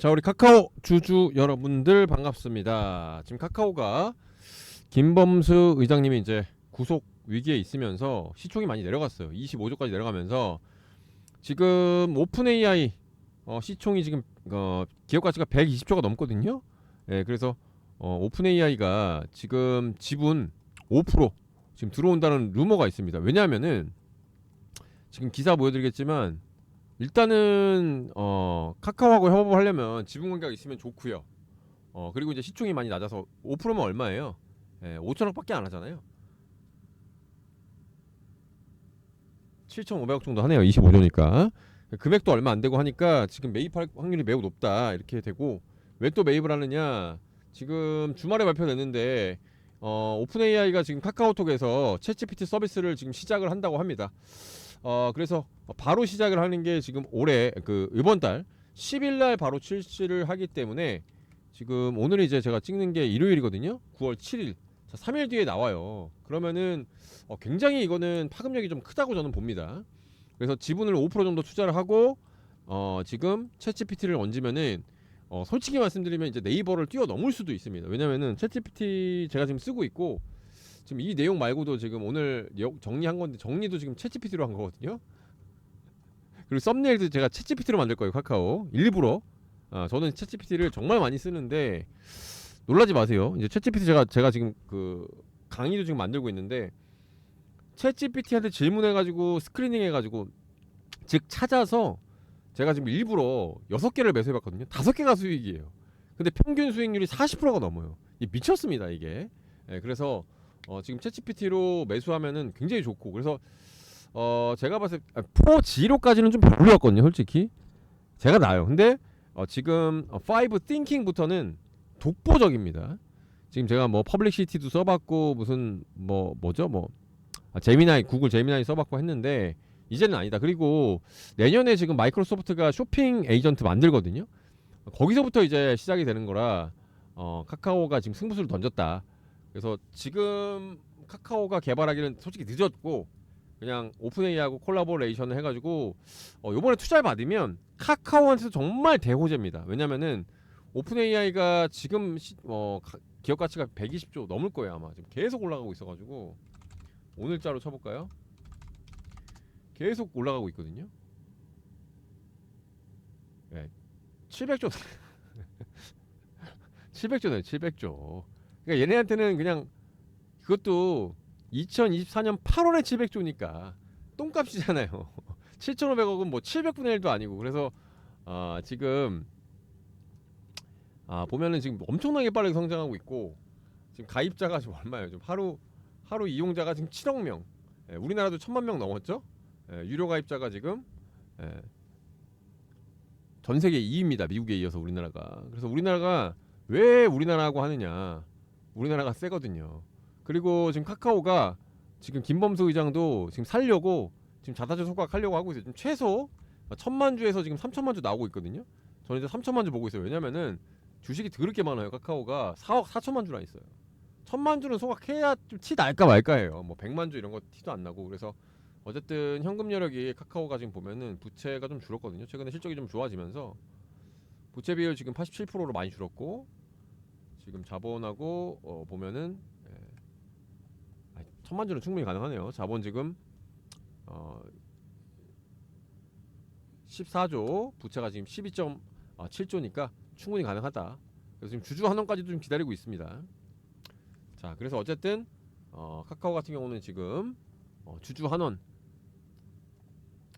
자 우리 카카오 주주 여러분들 반갑습니다. 지금 카카오가 김범수 의장님이 이제 구속 위기에 있으면서 시총이 많이 내려갔어요. 25조까지 내려가면서 지금 오픈 AI 어, 시총이 지금 어, 기업 가치가 120조가 넘거든요. 예, 그래서 어, 오픈 AI가 지금 지분 5% 지금 들어온다는 루머가 있습니다. 왜냐하면은 지금 기사 보여드리겠지만 일단은 어 카카오하고 협업을 하려면 지분 관계가 있으면 좋고요. 어 그리고 이제 시총이 많이 낮아서 5%면 얼마예요? 예, 5천억밖에 안 하잖아요. 7,500억 정도 하네요. 25조니까 금액도 얼마 안 되고 하니까 지금 매입할 확률이 매우 높다 이렇게 되고 왜 또 매입을 하느냐? 지금 주말에 발표됐는데 어, 오픈 AI가 지금 카카오톡에서 챗GPT 서비스를 지금 시작을 한다고 합니다. 어, 그래서 바로 시작을 하는 게 지금 올해 그 이번 달 10일 날 바로 출시를 하기 때문에 지금 오늘 이제 제가 찍는 게 일요일이거든요. 9월 7일. 자, 3일 뒤에 나와요. 그러면은 어, 굉장히 이거는 파급력이 좀 크다고 저는 봅니다. 그래서 지분을 5% 정도 투자를 하고 어, 지금 챗GPT를 얹으면은 어, 솔직히 말씀드리면 이제 네이버를 뛰어넘을 수도 있습니다. 왜냐면은 챗GPT 제가 지금 쓰고 있고 지금 이 내용 말고도 지금 오늘 여- 정리한 건데 정리도 지금 챗GPT로 한 거거든요. 그리고 썸네일도 제가 챗GPT로 만들 거예요 카카오 일부러. 아, 저는 챗GPT를 정말 많이 쓰는데 놀라지 마세요. 이제 챗GPT 제가 제가 지금 그 강의도 지금 만들고 있는데 챗GPT한테 질문해가지고 스크리닝 해가지고 즉 찾아서 제가 지금 일부러 여섯 개를 매수해봤거든요. 다섯 개가 수익이에요. 근데 평균 수익률이 40%가 넘어요. 이 미쳤습니다 이게. 예, 그래서 어, 지금 챗GPT로 매수하면은 굉장히 좋고. 그래서 어, 제가 봤을 때 아, 4G로까지는 좀 별로였거든요 솔직히. 제가 나요. 근데 어, 지금 어, 5 Thinking부터는 독보적입니다. 지금 제가 뭐 퍼블릭시티도 써봤고 무슨 뭐 뭐죠? 뭐 아, 제미나이 구글 제미나이 써봤고 했는데 이제는 아니다. 그리고 내년에 지금 마이크로소프트가 쇼핑 에이전트 만들거든요. 거기서부터 이제 시작이 되는 거라 어, 카카오가 지금 승부수를 던졌다 그래서 지금 카카오가 개발하기는 솔직히 늦었고 그냥 오픈 AI하고 콜라보레이션을 해가지고 어, 요번에 투자를 받으면 카카오한테서 정말 대호재입니다. 왜냐면은 오픈 AI가 지금 시, 어, 가- 기업 가치가 120조 넘을 거예요 아마 지금 계속 올라가고 있어가지고 오늘자로 쳐볼까요? 계속 올라가고 있거든요. 네, 700조 700조네 700조. 그러니까 얘네한테는 그냥 그것도 2024년 8월에 700조니까 똥값이잖아요. 7,500억은 뭐 700분의 1도 아니고 그래서 아 지금 아 보면은 지금 엄청나게 빠르게 성장하고 있고 지금 가입자가 지금 얼마예요? 지금 하루 하루 이용자가 지금 7억 명. 예, 우리나라도 천만 명 넘었죠? 예, 유료 가입자가 지금 예, 전 세계 2위입니다. 미국에 이어서 우리나라가. 그래서 우리나라가 왜 우리나라하고 하느냐? 우리나라가 세거든요. 그리고 지금 카카오가 지금 김범수 의장도 지금 살려고 지금 자사주 소각하려고 하고 있어요. 지금 최소 천만 주에서 지금 3천만 주 나오고 있거든요. 저는 이제 3천만 주 보고 있어요. 왜냐면은 주식이 더럽게 많아요. 카카오가 4억 4천만 주나 있어요. 천만 주는 소각해야 좀 티 날까 말까해요. 뭐 100만 주 이런 거 티도 안 나고 그래서 어쨌든 현금 여력이 카카오가 지금 보면은 부채가 좀 줄었거든요. 최근에 실적이 좀 좋아지면서 부채 비율 지금 87%로 많이 줄었고 지금 자본하고 어, 보면은 예. 아, 천만 주는 충분히 가능하네요. 자본 지금 어 14조, 부채가 지금 12.7조니까 충분히 가능하다. 그래서 지금 주주 환원까지도 좀 기다리고 있습니다. 자, 그래서 어쨌든 어, 카카오 같은 경우는 지금 어, 주주 환원.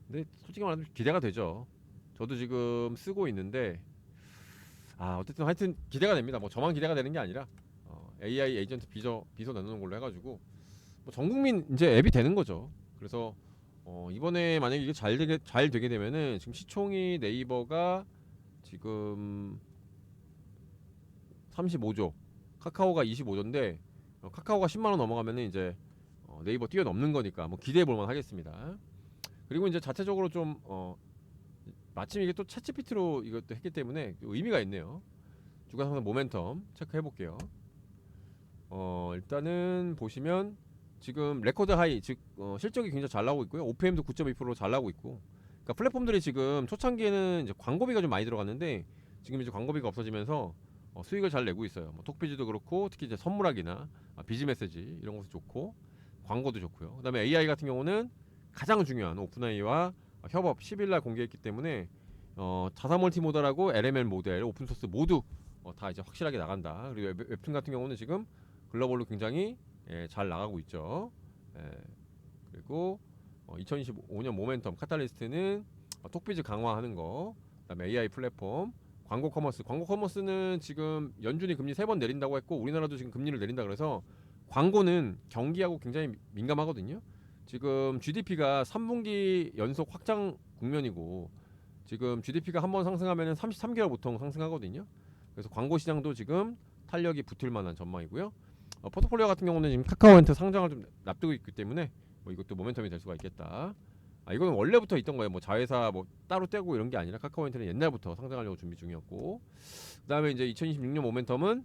근데 솔직히 말하면 기대가 되죠. 저도 지금 쓰고 있는데 아 어쨌든 하여튼 기대가 됩니다. 뭐 저만 기대가 되는 게 아니라 어, AI 에이전트 비저 비서 내놓는 걸로 해가지고 뭐 전 국민 이제 앱이 되는 거죠. 그래서 어, 이번에 만약에 이게 잘 되게 잘 되게 되면은 지금 시총이 네이버가 지금 35조, 카카오가 25조인데 어, 카카오가 10만 원 넘어가면은 이제 어, 네이버 뛰어넘는 거니까 뭐 기대해 볼만 하겠습니다. 그리고 이제 자체적으로 좀 어, 마침 이게 또 챗GPT로 이것도 했기 때문에 의미가 있네요. 주가 상승 모멘텀 체크해 볼게요. 어, 일단은 보시면 지금 레코드 하이 즉 어, 실적이 굉장히 잘 나오고 있고요. OPM도 9.2%잘 나오고 있고. 그러니까 플랫폼들이 지금 초창기에는 이제 광고비가 좀 많이 들어갔는데 지금 이제 광고비가 없어지면서 어, 수익을 잘 내고 있어요. 뭐 톡비즈도 그렇고 특히 이제 선물하기나 아, 비즈 메시지 이런 것도 좋고 광고도 좋고요. 그다음에 AI 같은 경우는 가장 중요한 오픈AI와 협업 10일 날 공개했기 때문에 어, 자사 멀티 모델하고 LML 모델 오픈 소스 모두 어, 다 이제 확실하게 나간다. 그리고 웹, 웹툰 같은 경우는 지금 글로벌로 굉장히 예, 잘 나가고 있죠. 예, 그리고 어, 2025년 모멘텀 카탈리스트는 어, 톡비즈 강화하는 거, 그다음에 AI 플랫폼, 광고 커머스. 광고 커머스는 지금 연준이 금리 세 번 내린다고 했고 우리나라도 지금 금리를 내린다 그래서 광고는 경기하고 굉장히 미- 민감하거든요. 지금 GDP가 3분기 연속 확장 국면이고 지금 GDP가 한 번 상승하면 33개월 보통 상승하거든요. 그래서 광고 시장도 지금 탄력이 붙을 만한 전망이고요. 어, 포트폴리오 같은 경우는 지금 카카오한테 상장을 좀 납두고 있기 때문에 뭐 이것도 모멘텀이 될 수가 있겠다. 아 이거는 원래부터 있던 거예요. 뭐 자회사 뭐 따로 떼고 이런 게 아니라 카카오한테는 옛날부터 상장하려고 준비 중이었고 그다음에 이제 2026년 모멘텀은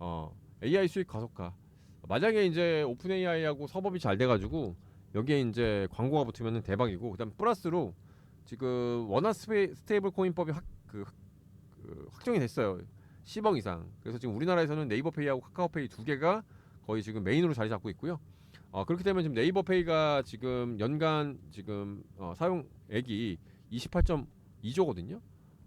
어, AI 수익 가속화. 만약에 이제 오픈 AI하고 협업이 잘 돼가지고 여기에 이제 광고가 붙으면 대박이고 그다음 플러스로 지금 원화 스테이블 코인법이 확, 그, 그 확정이 됐어요. 10억 이상. 그래서 지금 우리나라에서는 네이버페이하고 카카오페이 두 개가 거의 지금 메인으로 자리 잡고 있고요. 어, 그렇게 되면 지금 네이버페이가 지금 연간 지금 어, 사용액이 28.2조거든요.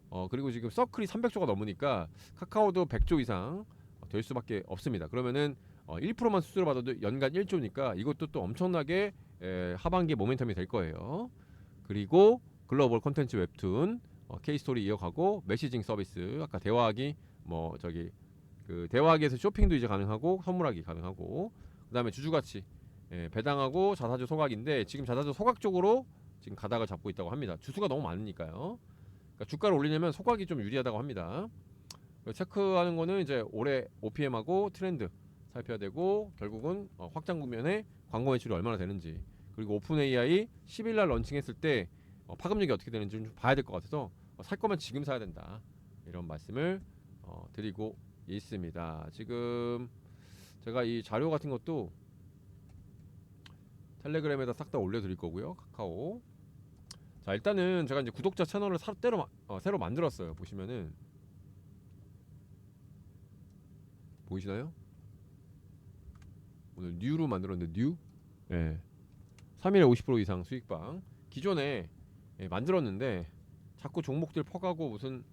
어, 그리고 지금 서클이 300조가 넘으니까 카카오도 100조 이상 될 수밖에 없습니다. 그러면은 어, 1%만 수수료 받아도 연간 1조니까 이것도 또 엄청나게 에, 하반기 모멘텀이 될 거예요. 그리고 글로벌 콘텐츠 웹툰 어, 케이스토리 이어가고 메시징 서비스 아까 대화하기 뭐 저기 그 대화하기에서 쇼핑도 이제 가능하고 선물하기 가능하고 그다음에 주주가치 예, 배당하고 자사주 소각인데 지금 자사주 소각 쪽으로 지금 가닥을 잡고 있다고 합니다. 주수가 너무 많으니까요. 그러니까 주가를 올리려면 소각이 좀 유리하다고 합니다. 체크하는 거는 이제 올해 OPM하고 트렌드 살펴야 되고 결국은 어, 확장 국면에 광고 매출이 얼마나 되는지 그리고 오픈 AI 10일 날 런칭했을 때 어, 파급력이 어떻게 되는지 좀 봐야 될 것 같아서 어, 살 거면 지금 사야 된다 이런 말씀을 어, 드리고 있습니다. 지금 제가 이 자료 같은 것도 텔레그램에다 싹 다 올려드릴 거고요 카카오. 자 일단은 제가 이제 구독자 채널을 사, 때로, 마- 어, 새로 만들었어요. 보시면은 보이시나요? 오늘 뉴로 만들었는데 뉴. 예. 3일에 50% 이상 수익방. 기존에 예, 만들었는데 자꾸 종목들 퍼가고 무슨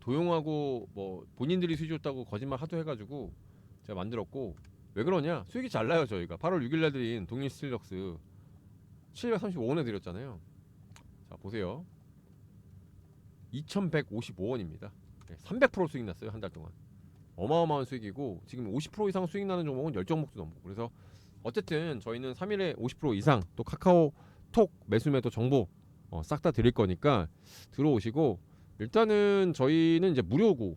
도용하고 뭐 본인들이 수익 줬다고 거짓말 하도 해가지고 제가 만들었고 왜 그러냐 수익이 잘 나요 저희가 8월 6일날 드린 동일 스틸럭스 735원에 드렸잖아요 자 보세요 2155원입니다 300% 수익 났어요 한 달 동안 어마어마한 수익이고 지금 50% 이상 수익 나는 종목은 10종목도 넘고 그래서 어쨌든 저희는 3일에 50% 이상 또 카카오 톡 매수 매도 정보 어, 싹 다 드릴 거니까 들어오시고 일단은 저희는 이제 무료고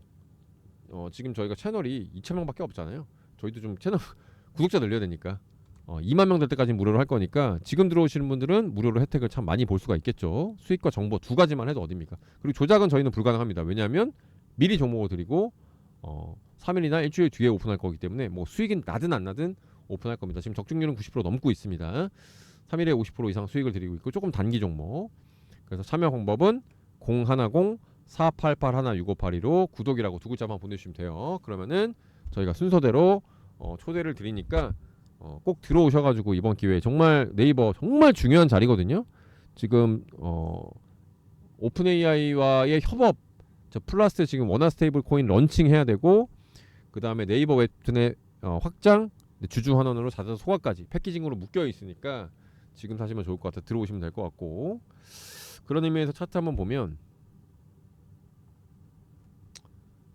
어, 지금 저희가 채널이 2천 명밖에 없잖아요. 저희도 좀 채널 구독자 늘려야 되니까 어, 2만 명 될 때까지 무료로 할 거니까 지금 들어오시는 분들은 무료로 혜택을 참 많이 볼 수가 있겠죠. 수익과 정보 두 가지만 해도 어딥니까? 그리고 조작은 저희는 불가능합니다. 왜냐하면 미리 정보를 드리고 어, 3일이나 일주일 뒤에 오픈할 거기 때문에 뭐 수익이 나든 안 나든 오픈할 겁니다. 지금 적중률은 90% 넘고 있습니다. 3일에 50% 이상 수익을 드리고 있고 조금 단기 종목. 그래서 참여 방법은 010 488 6582로 구독이라고 두 글자만 보내주시면 돼요. 그러면은 저희가 순서대로 어, 초대를 드리니까 어, 꼭 들어오셔가지고 이번 기회에 정말 네이버 정말 중요한 자리거든요. 지금 어, 오픈 AI와의 협업, 저 플러스 지금 원화 스테이블 코인 런칭해야 되고 그 다음에 네이버 웹툰의 어, 확장, 주주 환원으로 자사 소각까지 패키징으로 묶여 있으니까 지금 사시면 좋을 것 같아 들어오시면 될 것 같고 그런 의미에서 차트 한번 보면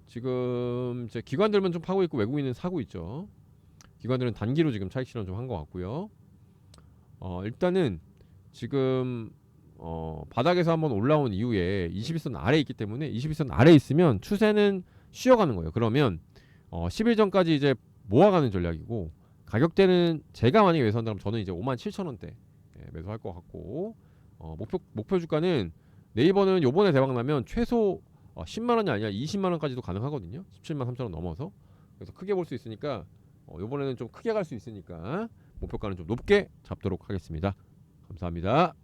지금 이제 기관들만 좀 파고 있고 외국인은 사고 있죠. 기관들은 단기로 지금 차익 실현 좀 한 것 같고요. 어, 일단은 지금 어, 바닥에서 한번 올라온 이후에 21선 아래 에 있기 때문에 21선 아래 에 있으면 추세는 쉬어가는 거예요. 그러면 어, 10일 전까지 이제 모아가는 전략이고 가격대는 제가 만약에 매수한다면 저는 이제 5만 7천 원대 예, 매수할 것 같고 어, 목표 목표 주가는 네이버는 요번에 대박 나면 최소 어, 10만 원이 아니라 20만 원까지도 가능하거든요. 17만 3천 원 넘어서 그래서 크게 볼 수 있으니까 어, 요번에는 좀 크게 갈 수 있으니까 목표가는 좀 높게 잡도록 하겠습니다. 감사합니다.